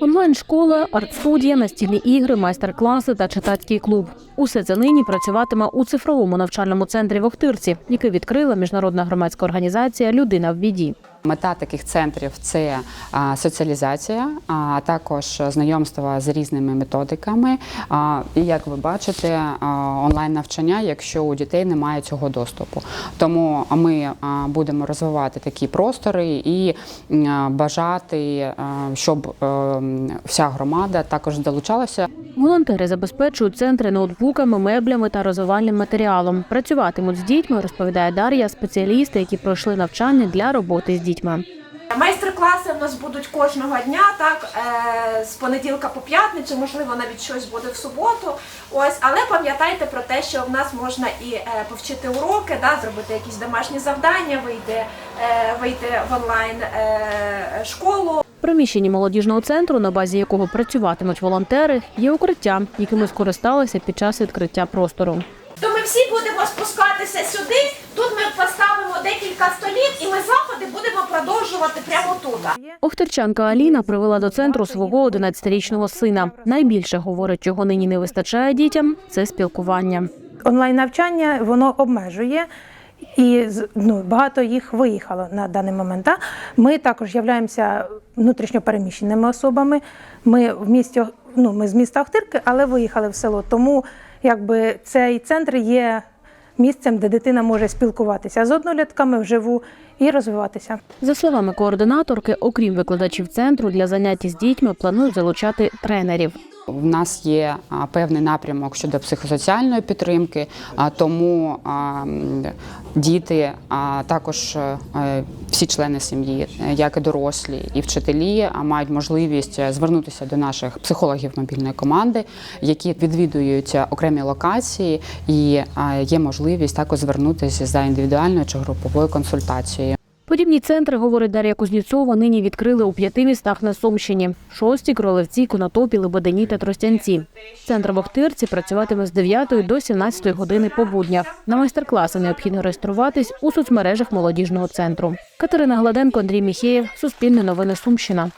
Онлайн-школа, арт-студія, настільні ігри, майстер-класи та читацький клуб. Усе це нині працюватиме у цифровому навчальному центрі в Охтирці, який відкрила міжнародна громадська організація Людина в біді. Мета таких центрів це соціалізація, а також знайомство з різними методиками. І як ви бачите, онлайн навчання, якщо у дітей немає цього доступу. Тому ми будемо розвивати такі простори і бажати, щоб е, вся громада також долучалася. Волонтери забезпечують центри ноутбуками, меблями та розвивальним матеріалом. Працюватимуть з дітьми, розповідає Дар'я, спеціалісти, які пройшли навчання для роботи з дітьми. Майстер-класи в нас будуть кожного дня, так е, з понеділка по п'ятницю, можливо, навіть щось буде в суботу. Ось, але пам'ятайте про те, що в нас можна і е, повчити уроки, да, зробити якісь домашні завдання, вийти, е, вийти в онлайн школу. Приміщенні молодіжного центру, на базі якого працюватимуть волонтери, є укриття, якими скористалися під час відкриття простору. То ми всі будемо спускатися сюди. Тут ми поставимо декілька столів, і ми будемо продовжувати прямо тут. Охтирчанка Аліна привела до центру свого 11-річного сина. Найбільше говорить, чого нині не вистачає дітям це спілкування. онлайн навчання воно обмежує. І з- ну, багато їх виїхало на даний момент. Та? Ми також являємося внутрішньопереміщеними особами. Ми в місті ну, ми з міста Охтирки, але виїхали в село. Тому якби цей центр є місцем, де дитина може спілкуватися з однолітками вживу і розвиватися. За словами координаторки, окрім викладачів центру, для занять з дітьми планують залучати тренерів. В нас є певний напрямок щодо психосоціальної підтримки, тому діти, а також е, всі члени сім'ї, е, як і дорослі, і вчителі, мають можливість е, звернутися до наших психологів мобільної команди, які відвідують е, окремі локації, і є можливість також звернутися за індивідуальною чи груповою консультацією. Подібні центри, говорить Дар'я Кузніцова, нині відкрили у п'яти містах на Сумщині: Шості, Кролевці, Конотопі, Лебедині та Тростянці. Центр в Охтирці працюватиме з 9 до 17 години по буднях. На майстер-класи необхідно реєструватись у соцмережах молодіжного центру. Катерина Гладенко, Андрій Міхеєв, Суспільне новини Сумщина.